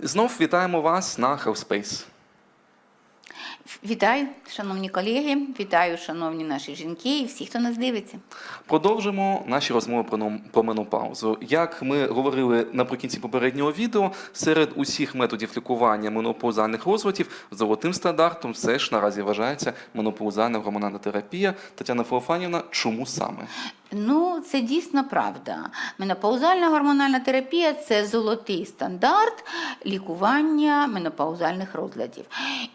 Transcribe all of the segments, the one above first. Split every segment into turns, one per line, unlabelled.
Знов вітаємо вас на Hellspace.
Вітаю, шановні колеги, вітаю, шановні наші жінки і всі, хто нас дивиться.
Продовжимо наші розмови про про менопаузу. Як ми говорили наприкінці попереднього відео, серед усіх методів лікування менопаузальних розладів золотим стандартом все ж наразі вважається менопаузальна гормональна терапія. Тетяна Феофанівна, чому саме?
Ну, це дійсно правда. Менопаузальна гормональна терапія це золотий стандарт лікування менопаузальних розладів.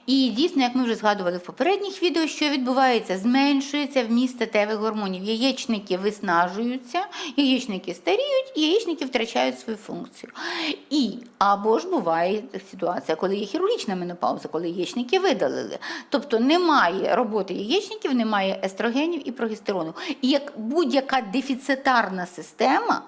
І дійсно, як ми вже згадували в попередніх відео, що відбувається, зменшується вміст статевих гормонів. Яєчники виснажуються, яєчники старіють, яєчники втрачають свою функцію. І або ж буває ситуація, коли є хірургічна менопауза, коли яєчники видалили. Тобто немає роботи яєчників, немає естрогенів і прогестерону. І як будь-яка дефіцитарна система.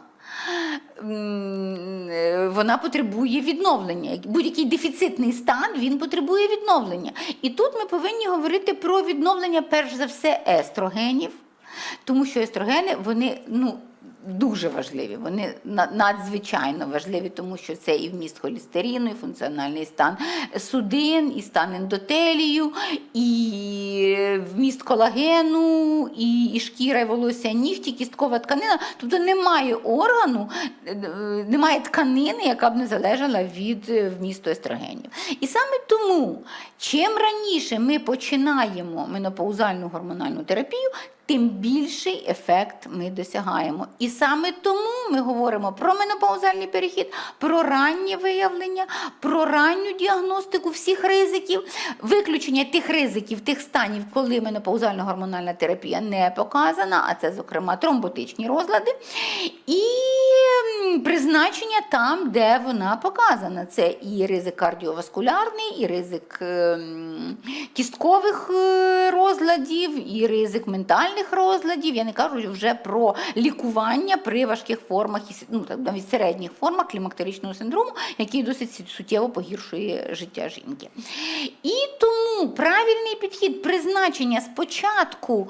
е, Вона потребує відновлення. Будь-який дефіцитний стан він потребує відновлення. І тут ми повинні говорити про відновлення, перш за все, естрогенів, тому що естрогени вони ну, дуже важливі, вони надзвичайно важливі, тому що це і вміст холестерину, і функціональний стан судин, і стан ендотелію, і вміст колагену, і, і шкіра, і волосся, нігті, кісткова тканина. Тобто немає органу, е, немає тканини, яка б не залежала від е, вмісту естрогенів. І саме тому, чим раніше ми починаємо менопаузальну гормональну терапію, тим більший ефект ми досягаємо. І саме тому ми говоримо про менопаузальний перехід, про раннє виявлення, про ранню діагностику всіх ризиків, виключення тих ризиків, тих станів, коли менопаузальна гормональна терапія не показана, а це, зокрема, тромботичні розлади, і призначення там, де вона показана. Це і ризик кардіоваскулярний, і ризик ем, кісткових е, розладів, і ризик ментальних розладів. Я не кажу вже про лікування при важких формах, с- ну, навіть середніх формах клімактеричного синдрому, який досить суттєво погіршує життя жінки. І тому правильний підхід призначення спочатку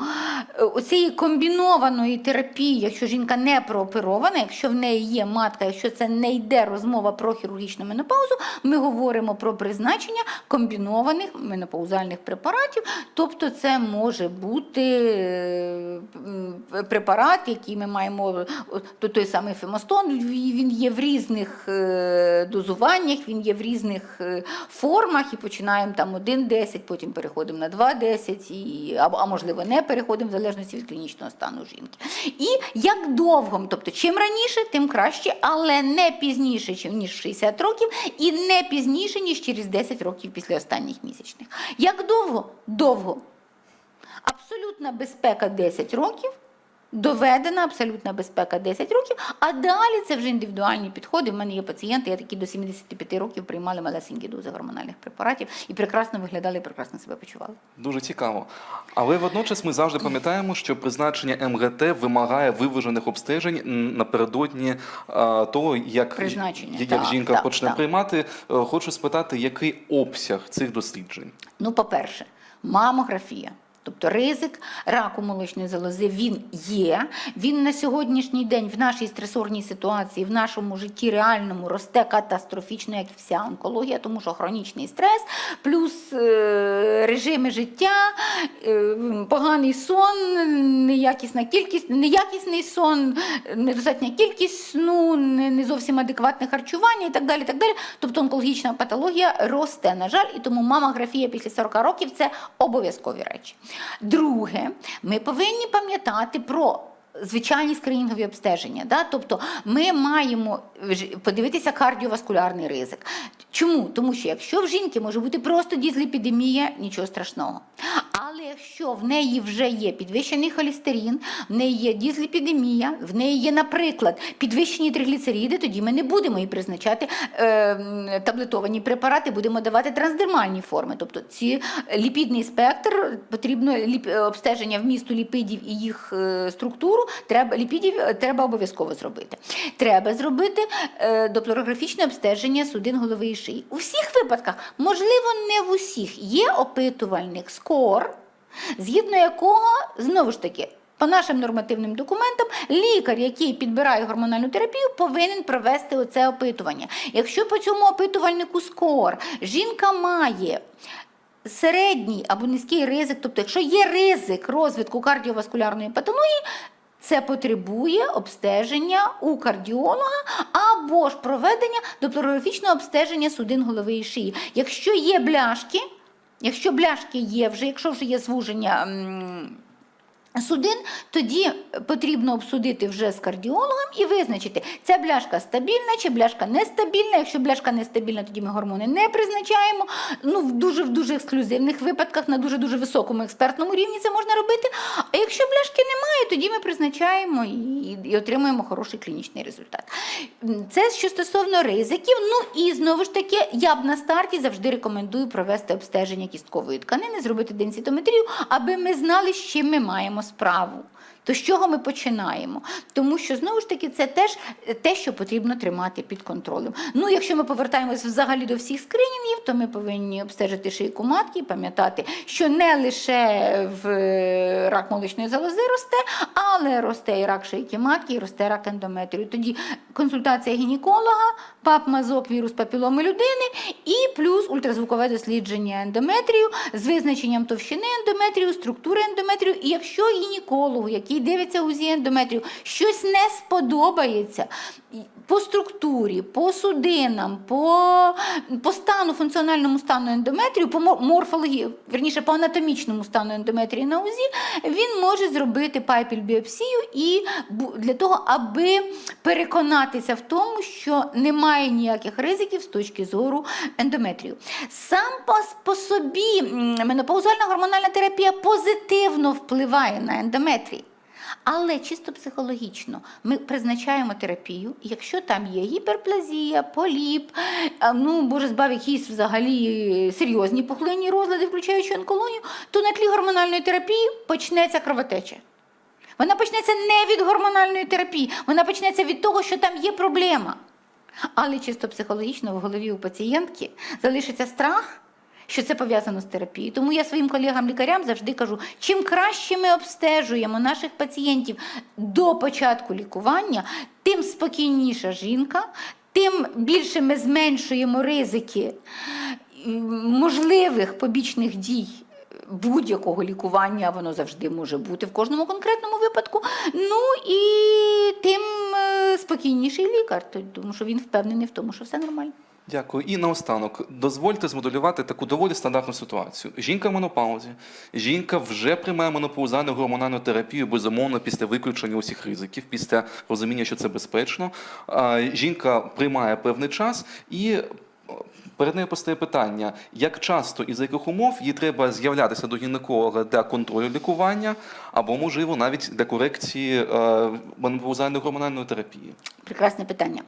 е, оцієї комбінованої терапії, якщо жінка не прооперована, якщо в неї є матка, якщо це не йде розмова про хірургічну менопаузу, ми говоримо про призначення комбінованих менопаузальних препаратів. Тобто це може бути е, препарат, який ми маємо, то той самий фемостон, він є в різних е, дозуваннях, він є в різних е, формах, і починаємо там 1,10, потім переходимо на 2,10, і, а, а можливо не переходимо в залежності від клінічного стану жінки. І як довго, тобто чим раніше, тим краще, але не пізніше, ніж 60 років, і не пізніше, ніж через 10 років після останніх місячних. Як довго? Довго. Абсолютна безпека 10 років. Доведена абсолютна безпека 10 років, а далі це вже індивідуальні підходи. У мене є пацієнти, я такі до 75 років приймали малесенькі дози гормональних препаратів і прекрасно виглядали, і прекрасно себе почували.
Дуже цікаво. Але водночас ми завжди пам'ятаємо, що призначення МГТ вимагає виважених обстежень напередодні того, як,
Призначення,
як
так,
жінка
так,
почне
так.
приймати. Е, Хочу спитати, який обсяг цих досліджень?
Ну, по-перше, мамографія. Тобто ризик раку молочної залози він є. Він на сьогоднішній день в нашій стресорній ситуації, в нашому житті реальному росте катастрофічно, як і вся онкологія, тому що хронічний стрес, плюс е, режими життя, е, поганий сон, неякісна кількість, неякісний сон, недостатня кількість сну, не, не зовсім адекватне харчування і так далі. так далі. Тобто онкологічна патологія росте, на жаль, і тому мамографія після 40 років це обов'язкові речі. Друге, ми повинні пам'ятати про. Звичайні скринінгові обстеження, да? тобто ми маємо подивитися кардіоваскулярний ризик. Чому? Тому що якщо в жінки може бути просто дізліпідемія, нічого страшного. Але якщо в неї вже є підвищений холестерин, в неї є дізліпідемія, в неї є, наприклад, підвищені тригліцериди, тоді ми не будемо їй призначати е, таблетовані препарати, будемо давати трансдермальні форми. Тобто ці ліпідний спектр потрібно ліп, е, обстеження вмісту ліпидів і їх е, структуру. Треба ліпідів е, треба обов'язково зробити. Треба зробити е, доплерографічне обстеження судин голови і шиї. У всіх випадках, можливо, не в усіх, є опитувальник скор, згідно якого знову ж таки По нашим нормативним документам, лікар, який підбирає гормональну терапію, повинен провести оце опитування. Якщо по цьому опитувальнику СКОР жінка має середній або низький ризик, тобто, якщо є ризик розвитку кардіоваскулярної патології, це потребує обстеження у кардіолога або ж проведення доплерографічного обстеження судин голови і шиї. Якщо є бляшки, якщо бляшки є вже, якщо вже є звуження. Судин тоді потрібно обсудити вже з кардіологом і визначити, ця бляшка стабільна чи бляшка нестабільна. Якщо бляшка нестабільна, тоді ми гормони не призначаємо. Ну, в дуже в дуже ексклюзивних випадках, на дуже дуже високому експертному рівні це можна робити. А якщо бляшки немає, тоді ми призначаємо і, і отримуємо хороший клінічний результат. Це що стосовно ризиків. Ну і знову ж таки, я б на старті завжди рекомендую провести обстеження кісткової тканини, зробити денситометрію, аби ми знали, з чим ми маємо справу. То з чого ми починаємо? Тому що знову ж таки це теж те, що потрібно тримати під контролем. Ну, якщо ми повертаємось взагалі до всіх скринінгів, то ми повинні обстежити шийку матки і пам'ятати, що не лише в е, рак молочної залози росте, але росте і рак шийки матки, і росте рак ендометрію. Тоді консультація гінеколога, пап мазок, вірус папіломи людини і плюс ультразвукове дослідження ендометрію з визначенням товщини ендометрію, структури ендометрію. І якщо гінекологу, який дивиться УЗІ ендометрію, щось не сподобається по структурі, по судинам, по, по стану, функціональному стану ендометрію, по морфології, верніше по анатомічному стану ендометрії на УЗІ, він може зробити пайпіль-біопсію і для того, аби переконатися в тому, що немає ніяких ризиків з точки зору ендометрію. Сам по, по собі менопаузальна гормональна терапія позитивно впливає на ендометрій. Але чисто психологічно ми призначаємо терапію, якщо там є гіперплазія, поліп, ну боже збав якісь взагалі серйозні пухлинні розлади, включаючи онкологію, то на тлі гормональної терапії почнеться кровотеча. Вона почнеться не від гормональної терапії, вона почнеться від того, що там є проблема. Але чисто психологічно в голові у пацієнтки залишиться страх, що це пов'язано з терапією. Тому я своїм колегам-лікарям завжди кажу: чим краще ми обстежуємо наших пацієнтів до початку лікування, тим спокійніша жінка, тим більше ми зменшуємо ризики можливих побічних дій. Будь-якого лікування воно завжди може бути в кожному конкретному випадку. Ну і тим е, спокійніший лікар, тому що він впевнений в тому, що все нормально.
Дякую. І наостанок, дозвольте змоделювати таку доволі стандартну ситуацію. Жінка в менопаузі, жінка вже приймає менопаузальну гормональну терапію, безумовно, після виключення усіх ризиків, після розуміння, що це безпечно. Жінка приймає певний час і. Перед нею постає питання, як часто і за яких умов їй треба з'являтися до гінеколога для контролю лікування, або, можливо, навіть для корекції е, менопаузальної гормональної терапії.
Прекрасне питання.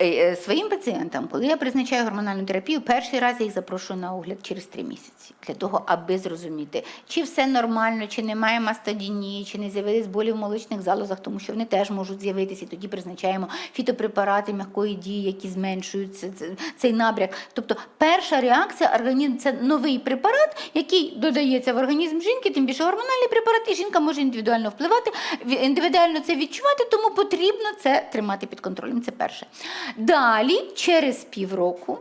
Е, е, Своїм пацієнтам, коли я призначаю гормональну терапію, перший раз я їх запрошую на огляд через три місяці для того, аби зрозуміти, чи все нормально, чи немає мастодінії, чи не з'явились болі в молочних залозах, тому що вони теж можуть з'явитися. І тоді призначаємо фітопрепарати м'якої дії, які зменшують це- це- цей набряк. Тобто, перша реакція організму це новий препарат, який додається в організм жінки, тим більше гормональний препарат, і жінка може індивідуально впливати, ві- індивідуально це відчувати, тому потрібно це тримати під контролем. Це перше. Далі, через півроку.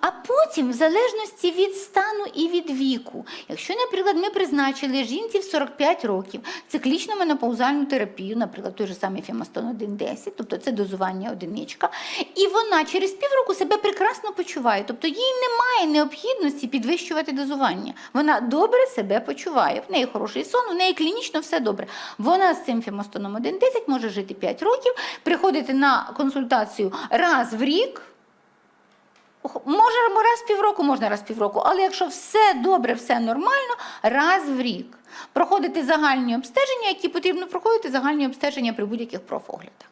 А потім, в залежності від стану і від віку, якщо, наприклад, ми призначили жінці в 45 років циклічну менопаузальну терапію, наприклад, той же самий Фемастон 1.10, тобто це дозування одиничка, і вона через півроку себе прекрасно почуває, тобто їй немає необхідності підвищувати дозування. Вона добре себе почуває, в неї хороший сон, в неї клінічно все добре. Вона з цим Фемастоном 1.10 може жити 5 років, приходити на консультацію раз в рік. Може раз в півроку, можна раз в півроку, але якщо все добре, все нормально, раз в рік. Проходити загальні обстеження, які потрібно проходити загальні обстеження при будь-яких профоглядах.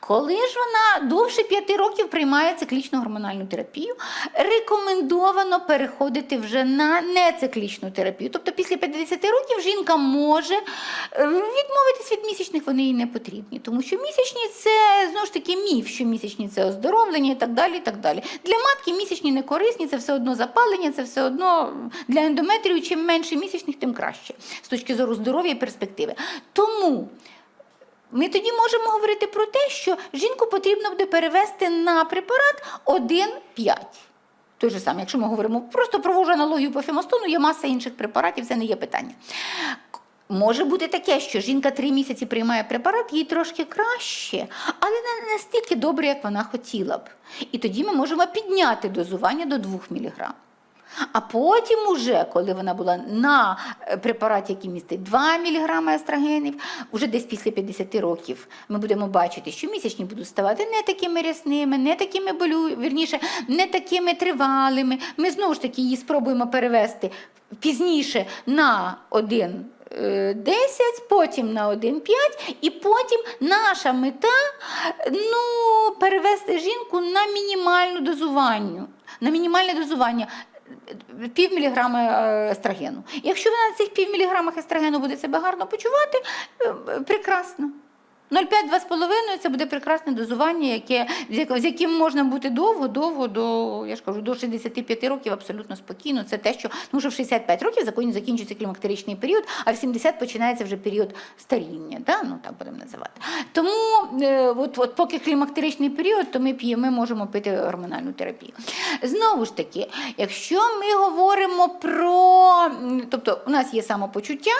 Коли ж вона довше п'яти років приймає циклічну гормональну терапію, рекомендовано переходити вже на нециклічну терапію. Тобто після 50 років жінка може е, відмовитись від місячних, вони їй не потрібні. Тому що місячні це знову ж таки міф, що місячні це оздоровлення і так далі. і так далі. Для матки місячні не корисні, це все одно запалення, це все одно для ендометрію, чим менше місячних, тим краще. З точки зору здоров'я і перспективи. Тому ми тоді можемо говорити про те, що жінку потрібно буде перевести на препарат 1,5. Той же самий, якщо ми говоримо, просто провожу аналогію по фемостону, є маса інших препаратів, це не є питання. Може бути таке, що жінка три місяці приймає препарат, їй трошки краще, але не настільки добре, як вона хотіла б. І тоді ми можемо підняти дозування до 2 мг. А потім, уже, коли вона була на е, препараті, який містить 2 мг естрогенів, вже десь після 50 років ми будемо бачити, що місячні будуть ставати не такими рясними, не такими болю, вірніше, не такими тривалими. Ми знову ж таки її спробуємо перевести пізніше на 1 е, 10, потім на 1,5, і потім наша мета ну, перевести жінку на мінімальну дозування. На мінімальне дозування е, пів міліграма е, естрогену. Якщо вона на цих пів міліграмах естрогену буде себе гарно почувати, е, е, прекрасно. 0,5-2,5 це буде прекрасне дозування, яке, з яким можна бути довго, довго, до, я ж кажу, до 65 років абсолютно спокійно. Це те, що ну, вже в 65 років закінчується клімактеричний період, а в 70 починається вже період старіння, да? ну, так будемо називати. Тому е, от, от поки клімактеричний період, то ми п'ємо, ми можемо пити гормональну терапію. Знову ж таки, якщо ми говоримо про, тобто у нас є самопочуття,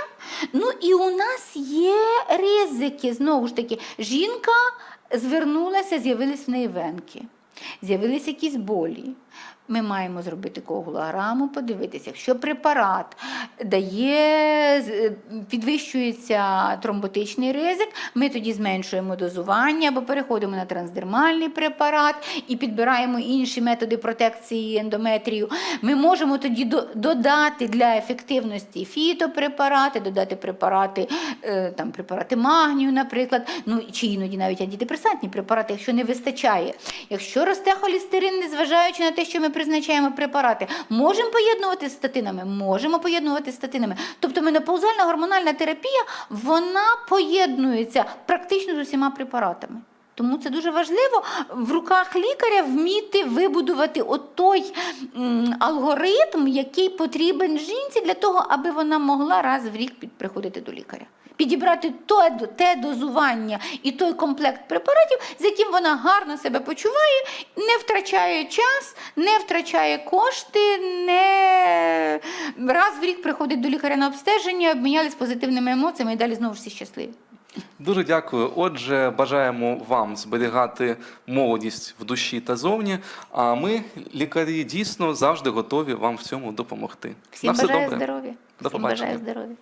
ну і у нас є ризики. Знову ж таки, жінка звернулася, з'явились в неї венки, з'явились якісь болі. Ми маємо зробити коагулограму, подивитися, якщо препарат дає, підвищується тромботичний ризик, ми тоді зменшуємо дозування або переходимо на трансдермальний препарат і підбираємо інші методи протекції ендометрію. Ми можемо тоді додати для ефективності фітопрепарати, додати препарати, е, там, препарати магнію, наприклад, ну чи іноді навіть антидепресантні препарати, якщо не вистачає. Якщо росте холестерин, незважаючи на те, що ми призначаємо препарати, можемо поєднувати з статинами, можемо поєднувати з статинами. Тобто менопаузальна гормональна терапія вона поєднується практично з усіма препаратами. Тому це дуже важливо в руках лікаря вміти вибудувати отой м, алгоритм, який потрібен жінці для того, аби вона могла раз в рік приходити до лікаря. Підібрати те, те дозування і той комплект препаратів, з яким вона гарно себе почуває, не втрачає час, не втрачає кошти, не раз в рік приходить до лікаря на обстеження, обмінялись позитивними емоціями і далі знову всі щасливі.
Дуже дякую. Отже, бажаємо вам зберігати молодість в душі та зовні. А ми, лікарі, дійсно завжди готові вам в цьому допомогти.
Всім
На все
бажаю
добре.
здоров'я.
До
Всім
побачення.
бажаю здоров'я.